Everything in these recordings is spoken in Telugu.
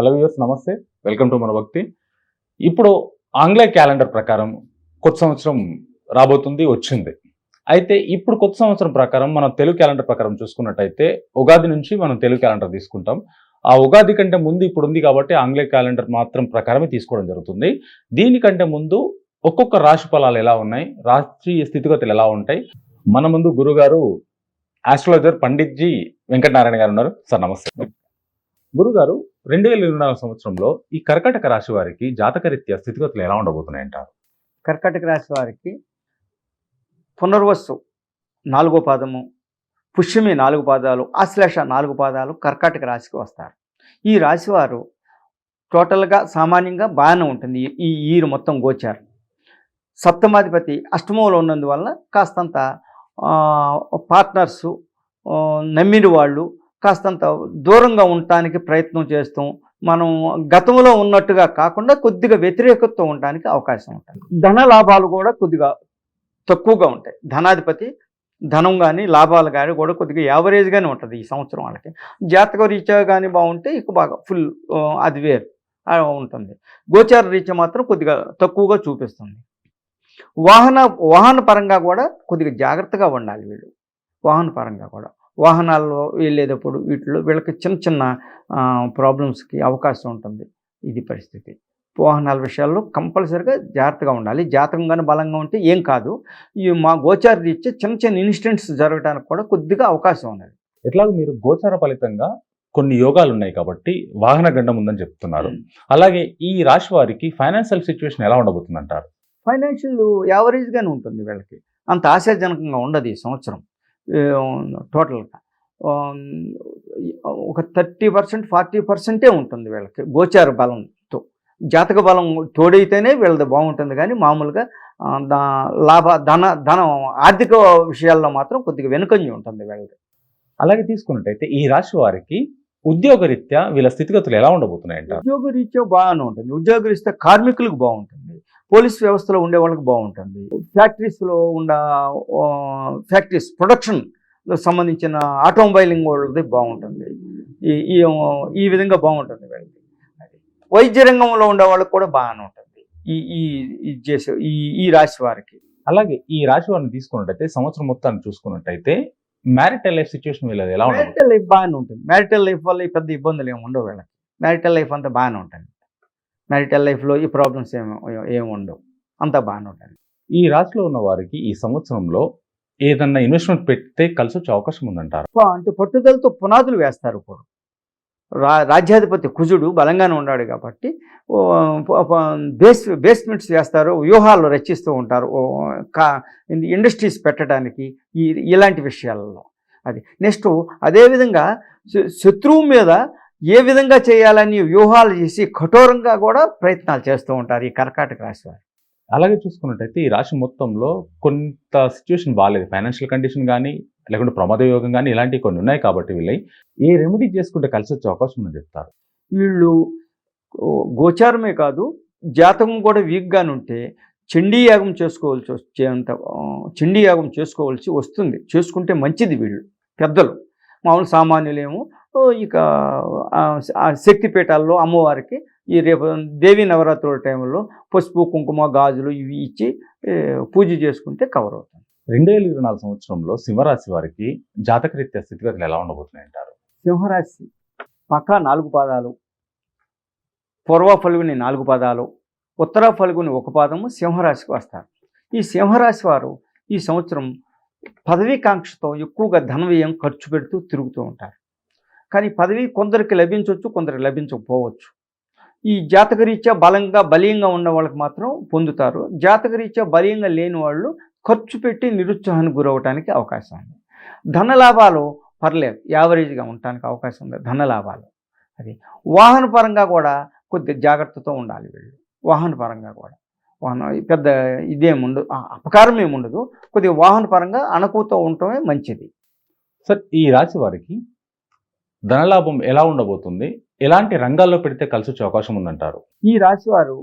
హలో వ్యూర్స్ నమస్తే. వెల్కమ్ టు మన భక్తి ఇప్పుడు ఆంగ్ల క్యాలెండర్ ప్రకారం కొత్త సంవత్సరం రాబోతుంది వచ్చింది. అయితే ఇప్పుడు కొత్త సంవత్సరం ప్రకారం మనం తెలుగు క్యాలెండర్ ప్రకారం చూసుకున్నట్టయితే ఉగాది నుంచి మనం తెలుగు క్యాలెండర్ తీసుకుంటాం. ఆ ఉగాది కంటే ముందు ఇప్పుడు ఉంది కాబట్టి ఆంగ్ల క్యాలెండర్ మాత్రం ప్రకారమే తీసుకోవడం జరుగుతుంది. దీనికంటే ముందు ఒక్కొక్క రాశి ఫలాలు ఎలా ఉన్నాయి రాష్ట్రీయ స్థితిగతులు ఎలా ఉంటాయి? మన ముందు గురుగారు ఆస్ట్రాలజర్ పండిత్జీ వెంకటనారాయణ గారు ఉన్నారు. సార్ నమస్తే. గురుగారు రెండు వేల ఇరవై నాలుగు సంవత్సరంలో ఈ కర్కాటక రాశి వారికి జాతకరీత్యా స్థితిగతులు ఎలా ఉండబోతున్నాయి అంటారు కర్కాటక రాశి వారికి పునర్వస్సు నాలుగో పాదము పుష్యమి నాలుగు పాదాలు ఆశ్లేష నాలుగు పాదాలు కర్కాటక రాశికి వస్తారు. ఈ రాశివారు టోటల్గా సామాన్యంగా బాగానే ఉంటుంది. ఈ- ఈ ఈరు మొత్తం గోచారు. సప్తమాధిపతి అష్టమంలో ఉన్నందువల్ల కాస్తంత పార్ట్నర్సు నమ్మిన వాళ్ళు కాస్తంత దూరంగా ఉండటానికి ప్రయత్నం చేస్తాం మనం గతంలో ఉన్నట్టుగా కాకుండా కొద్దిగా వ్యతిరేకతతో ఉండడానికి అవకాశం ఉంటుంది. ధన లాభాలు కూడా కొద్దిగా తక్కువగా ఉంటాయి. ధనాధిపతి ధనం కానీ లాభాలు కానీ కూడా కొద్దిగా యావరేజ్గానే ఉంటుంది ఈ సంవత్సరం వాళ్ళకి. జాతక రీత్యా కానీ బాగుంటే ఇక బాగా ఫుల్ అది వేరు. ఉంటుంది. గోచార రీత్యా మాత్రం కొద్దిగా తక్కువగా చూపిస్తుంది. వాహన వాహన పరంగా కూడా కొద్దిగా జాగ్రత్తగా ఉండాలి వీళ్ళు. వాహన పరంగా కూడా. వాహనాల్లో వెళ్ళేటప్పుడు వీటిలో వీళ్ళకి చిన్న చిన్న ప్రాబ్లమ్స్కి అవకాశం ఉంటుంది. ఇది పరిస్థితి. వాహనాల విషయాల్లో కంపల్సరిగా జాగ్రత్తగా ఉండాలి. జాతకంగానే బలంగా ఉంటే ఏం కాదు. ఈ మా గోచార రీత్యా చిన్న చిన్న ఇన్సిడెంట్స్ జరగడానికి కూడా కొద్దిగా అవకాశం ఉన్నది. ఎట్లాగో మీరు గోచార ఫలితంగా కొన్ని యోగాలు ఉన్నాయి కాబట్టి వాహన గండం ఉందని చెప్తున్నారు. అలాగే ఈ రాశి వారికి ఫైనాన్షియల్ సిచ్యువేషన్ ఎలా ఉండబోతుంది అంటారు ఫైనాన్షియల్ యావరేజ్గానే ఉంటుంది వీళ్ళకి. అంత ఆశాజనకంగా ఉండదు ఈ సంవత్సరం. టోటల్గా. ఒక థర్టీ పర్సెంట్ ఫార్టీ పర్సెంటే ఉంటుంది వీళ్ళకి గోచార బలంతో. జాతక బలం తోడైతేనే వీళ్ళది బాగుంటుంది కానీ మామూలుగా లాభ ధన ధనం ఆర్థిక విషయాల్లో మాత్రం కొద్దిగా వెనుకంజి ఉంటుంది వీళ్ళది. అలాగే తీసుకున్నట్టయితే ఈ రాశి వారికి ఉద్యోగరీత్యా వీళ్ళ స్థితిగతులు ఎలా ఉండబోతున్నాయి అంటారు ఉద్యోగ రీత్యా బాగానే ఉంటుంది. ఉద్యోగ రీత్యా కార్మికులకు బాగుంటుంది. పోలీస్ వ్యవస్థలో ఉండే వాళ్ళకి బాగుంటుంది. ఫ్యాక్టరీస్లో ఉన్న ఫ్యాక్టరీస్ ప్రొడక్షన్ సంబంధించిన ఆటోమొబైలింగ్ వాళ్ళది బాగుంటుంది. ఈ ఈ విధంగా బాగుంటుంది వీళ్ళకి. వైద్య రంగంలో ఉండే వాళ్ళకి కూడా బాగానే ఉంటుంది. ఈ ఈ చేసే ఈ ఈ రాశి వారికి. అలాగే ఈ రాశి వారిని తీసుకున్నట్టయితే సంవత్సరం మొత్తాన్ని చూసుకున్నట్టయితే మ్యారిటల్ లైఫ్ సిచ్యువేషన్ వీళ్ళది ఎలా మ్యారిటల్ లైఫ్ బాగానే ఉంటుంది. మ్యారిటల్ లైఫ్ వల్ల ఈ పెద్ద ఇబ్బందులు ఏమి ఉండవు వీళ్ళకి. మ్యారిటల్ లైఫ్ అంతా బాగానే ఉంటుంది. మ్యారిటల్ లైఫ్లో ఈ ప్రాబ్లమ్స్ ఏమి ఏమి ఉండవు అంతా బాగానే ఉంటుంది ఈ రాశిలో ఉన్న వారికి ఈ సంవత్సరంలో ఏదన్నా ఇన్వెస్ట్మెంట్ పెడితే కలిసి వచ్చే అవకాశం ఉందంటారు? అంటే పట్టుదలతో పునాదులు వేస్తారు ఇప్పుడు. రా రాజ్యాధిపతి కుజుడు బలంగానే ఉన్నాడు కాబట్టి బేస్ బేస్మెంట్స్ వేస్తారు వ్యూహాలు రచిస్తూ ఉంటారు కా ఇండస్ట్రీస్ పెట్టడానికి ఈ ఇలాంటి విషయాలలో. అది నెక్స్ట్ అదేవిధంగా శత్రువు మీద ఏ విధంగా చేయాలని వ్యూహాలు చేసి కఠోరంగా కూడా ప్రయత్నాలు చేస్తూ ఉంటారు ఈ కర్కాటక రాశి వారు. అలాగే చూసుకున్నట్టయితే ఈ రాశి మొత్తంలో కొంత సిచ్యువేషన్ బాగాలేదు ఫైనాన్షియల్ కండిషన్ కానీ లేకుంటే ప్రమాద యోగం కానీ ఇలాంటివి కొన్ని ఉన్నాయి కాబట్టి వీళ్ళై ఏ రెమెడీ చేసుకుంటే కలిసి వచ్చే అవకాశం ఉందని చెప్తారు? వీళ్ళు గోచారమే కాదు జాతకం కూడా వీక్గానే ఉంటే చండీ యాగం చేసుకోవాల్సి వచ్చేంత ఆ, చండీ యాగం చేసుకోవాల్సి వస్తుంది. చేసుకుంటే మంచిది వీళ్ళు పెద్దలు. మామూలు సామాన్యులేమో ఇక శక్తిపీఠాల్లో అమ్మవారికి ఈ రేపు దేవీ నవరాత్రుల టైంలో పసుపు కుంకుమ గాజులు ఇవి ఇచ్చి పూజ చేసుకుంటే కవర్ అవుతుంది. రెండు వేల ఇరవై నాలుగు సంవత్సరంలో సింహరాశి వారికి జాతకరీత్యా స్థితిగతులు ఎలా ఉండబోతున్నాయి అంటారు? సింహరాశి పక్క నాలుగు పాదాలు పూర్వ ఫలుగుని నాలుగు పాదాలు ఉత్తర ఫలుగుని ఒక పాదము సింహరాశికి వస్తారు. ఈ సింహరాశి వారు ఈ సంవత్సరం పదవీకాంక్షతో ఎక్కువగా ధన వ్యయం ఖర్చు పెడుతూ తిరుగుతూ ఉంటారు. కానీ పదవి కొందరికి లభించవచ్చు కొందరికి లభించకపోవచ్చు. ఈ జాతకరీత్యా బలంగా బలీయంగా ఉన్న వాళ్ళకి మాత్రం పొందుతారు. జాతకరీత్యా బలీయంగా లేని వాళ్ళు ఖర్చు పెట్టి నిరుత్సాహానికి గురవటానికి అవకాశం ఉంది. ధన లాభాలు పర్లేదు యావరేజ్గా ఉండటానికి అవకాశం ఉంది. ధన లాభాలు. అది వాహన పరంగా కూడా కొద్ది జాగ్రత్తతో ఉండాలి వీళ్ళు. వాహన పరంగా కూడా. వాహన పెద్ద ఇదేమి ఉండదు అపకారం ఏమి ఉండదు. కొద్దిగా వాహన పరంగా అణకువతో ఉండటమే మంచిది. సార్ ఈ రాశి వారికి ధనలాభం ఎలా ఉండబోతుంది? ఎలాంటి రంగాల్లో పెడితే కలిసి వచ్చే అవకాశం ఉందంటారు? ఈ రాశివారు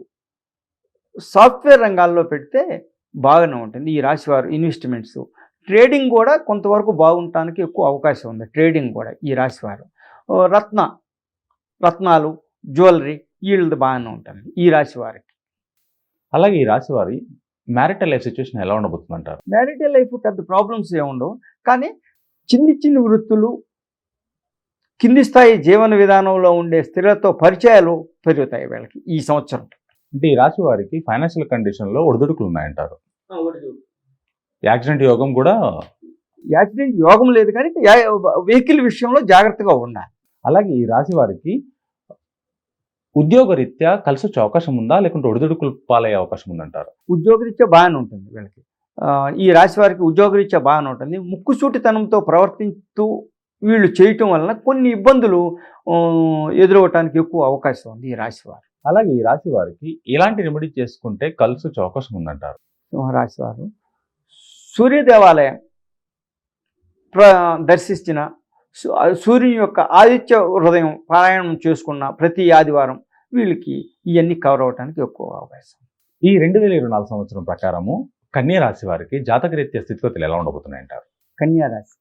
సాఫ్ట్వేర్ రంగాల్లో పెడితే బాగానే ఉంటుంది. ఈ రాశివారు ఇన్వెస్ట్మెంట్స్ ట్రేడింగ్ కూడా కొంతవరకు బాగుండటానికి ఎక్కువ అవకాశం ఉంది. ట్రేడింగ్ కూడా ఈ రాశివారు. రత్న రత్నాలు జ్యువెలరీ వీళ్ళది బాగానే ఉంటుంది ఈ రాశి వారికి అలాగే ఈ రాశి వారి మ్యారిటల్ లైఫ్ సిచ్యువేషన్ ఎలా ఉండబోతుంది అంటారు మ్యారిటల్ లైఫ్ పెద్ద ప్రాబ్లమ్స్ ఏముండవు కానీ చిన్ని చిన్ని వృత్తులు కింది స్థాయి జీవన విధానంలో ఉండే స్త్రీలతో పరిచయాలు పెరుగుతాయి వీళ్ళకి ఈ సంవత్సరం. అంటే ఈ రాశి వారికి ఫైనాన్షియల్ కండిషన్లో ఒడిదుడుకులు ఉన్నాయంటారు. యాక్సిడెంట్ యోగం కూడా యాక్సిడెంట్ యోగం లేదు కానీ వెహికల్ విషయంలో జాగ్రత్తగా ఉండాలి. అలాగే ఈ రాశి వారికి ఉద్యోగరీత్యా కలిసి వచ్చే అవకాశం ఉందా? లేకుంటే ఒడిదుడుకులు పాలయ్యే అవకాశం ఉందంటారు? ఉద్యోగరీత్యా బాగానే ఉంటుంది వీళ్ళకి. ఆ, ఈ రాశి వారికి ఉద్యోగరీత్యా బాగానే ఉంటుంది. ముక్కుసూటితనంతో ప్రవర్తిస్తూ వీళ్ళు చేయటం వలన కొన్ని ఇబ్బందులు ఎదురవటానికి ఎక్కువ అవకాశం ఉంది ఈ రాశి వారు. అలాగే ఈ రాశి వారికి ఎలాంటి రెమెడీ చేసుకుంటే కలిసి వచ్చే అవకాశం ఉందంటారు. సింహరాశి వారు సూర్య దేవాలయం ప్ర దర్శించిన సూర్యుని యొక్క ఆదిత్య హృదయం పారాయణం చేసుకున్న ప్రతి ఆదివారం వీళ్ళకి ఇవన్నీ కవర్ అవడానికి ఎక్కువ అవకాశం. ఈ రెండు వేల ఇరవై నాలుగు సంవత్సరం ప్రకారము కన్యా రాశి వారికి జాతకరీత్యా స్థితిగతులు ఎలా ఉండబోతున్నాయి అంటారు కన్యారాశి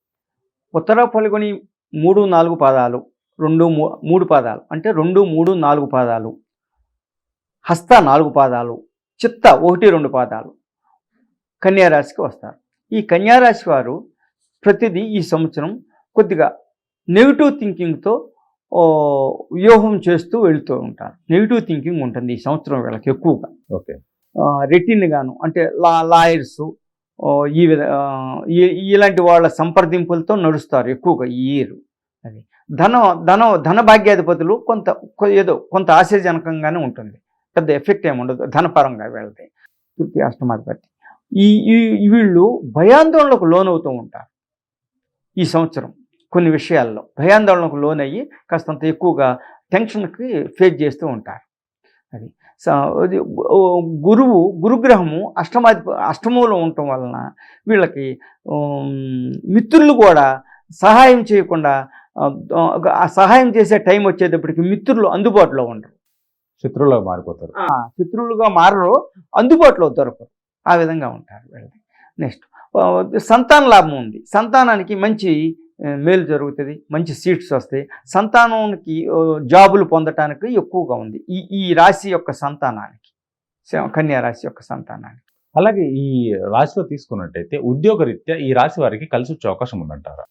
ఉత్తర పలుగుని మూడు నాలుగు పాదాలు రెండు మూడు పాదాలు అంటే రెండు మూడు నాలుగు పాదాలు హస్త నాలుగు పాదాలు చిత్త ఒకటి రెండు పాదాలు కన్యారాశికి వస్తారు. ఈ కన్యారాశి వారు ప్రతిదీ ఈ సంవత్సరం కొద్దిగా నెగిటివ్ థింకింగ్తో వ్యూహం చేస్తూ వెళ్తూ ఉంటారు. నెగిటివ్ థింకింగ్ ఉంటుంది ఈ సంవత్సరం వీళ్ళకి ఎక్కువగా. ఓకే. రెటిన్ గాను అంటే లా లాయర్స్ ఈ విధ ఇలాంటి వాళ్ళ సంప్రదింపులతో నడుస్తారు ఎక్కువగా ఈ ఇయర్. అది ధన ధన ధన భాగ్యాధిపతులు కొంత కొ- ఏదో కొంత ఆశాజనకంగానే ఉంటుంది. పెద్ద ఎఫెక్ట్ ఏమి ఉండదు. ధనపరంగా వెళ్తే. తృప్తి అష్టమాధిపతి. ఈ వీళ్ళు భయాందోళనకు లోనవుతూ ఉంటారు. ఈ సంవత్సరం కొన్ని విషయాల్లో భయాందోళనకు లోనయ్యి కాస్తంత ఎక్కువగా టెన్షన్కి ఫేస్ చేస్తూ ఉంటారు. అది గురువు గురుగ్రహము అష్టమాధి అష్టమంలో ఉండటం వలన వీళ్ళకి మిత్రులు కూడా సహాయం చేయకుండా సహాయం చేసే టైం వచ్చేటప్పటికి మిత్రులు అందుబాటులో ఉండరు. శత్రువులుగా మారిపోతారు. శత్రువులుగా మారరు అందుబాటులో దొరకరు. ఆ విధంగా ఉంటారు వీళ్ళకి. నెక్స్ట్ సంతాన లాభం ఉంది. సంతానానికి మంచి మేలు జరుగుతుంది మంచి సీట్స్ వస్తాయి. సంతానానికి జాబులు పొందటానికి ఎక్కువగా ఉంది ఈ ఈ రాశి యొక్క సంతానానికి. కన్యా రాశి యొక్క సంతానానికి. అలాగే ఈ రాశిలో తీసుకున్నట్టయితే ఉద్యోగరీత్యా ఈ రాశి వారికి కలిసి వచ్చే అవకాశం ఉందంటారా?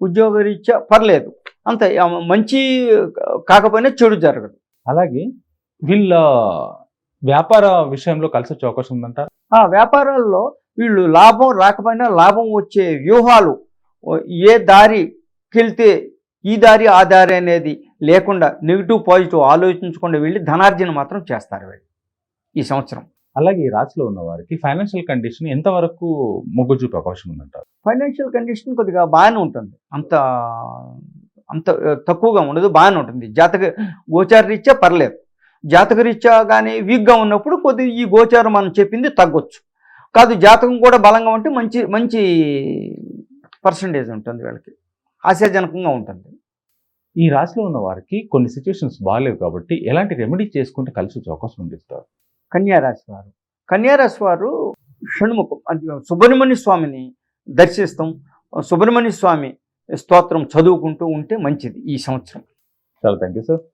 ఉద్యోగరీత్యా పర్లేదు. అంత మంచి కాకపోయినా చెడు జరగదు. అలాగే వీళ్ళ వ్యాపార విషయంలో కలిసి వచ్చే అవకాశం ఉందంటారా? ఆ వ్యాపారాల్లో వీళ్ళు లాభం రాకపోయినా లాభం వచ్చే వ్యూహాలు ఏ దారికి వెళ్తే ఈ దారి ఆ దారి అనేది లేకుండా నెగిటివ్ పాజిటివ్ ఆలోచించకుండా వెళ్ళి ధనార్జన మాత్రం చేస్తారు వీళ్ళు ఈ సంవత్సరం. అలాగే ఈ రాశిలో ఉన్న వారికి ఫైనాన్షియల్ కండిషన్ ఎంతవరకు మొగ్గు చూపే అవకాశం ఉందంటారు? ఫైనాన్షియల్ కండిషన్ కొద్దిగా బాగానే ఉంటుంది. అంత అంత తక్కువగా ఉండదు బాగానే ఉంటుంది. జాతక గోచార రీత్యా పర్లేదు. జాతక రీత్యా కానీ వీక్గా ఉన్నప్పుడు కొద్దిగా ఈ గోచారం మనం చెప్పింది తగ్గొచ్చు. కాదు జాతకం కూడా బలంగా ఉంటే మంచి మంచి పర్సంటేజ్ ఉంటుంది వీళ్ళకి. ఆశాజనకంగా ఉంటుంది. ఈ రాశిలో ఉన్న వారికి కొన్ని సిచ్యువేషన్స్ బాగాలేవు కాబట్టి ఎలాంటి రెమెడీ చేసుకుంటే కలిసి వచ్చే అవకాశం ఉంది కన్యారాశి వారు. కన్యారాశి వారు షణ్ముఖం అంటే సుబ్రహ్మణ్య స్వామిని దర్శిస్తాం. సుబ్రహ్మణ్య స్వామి స్తోత్రం చదువుకుంటూ ఉంటే మంచిది ఈ సంవత్సరం. చాలా థ్యాంక్ యూ సార్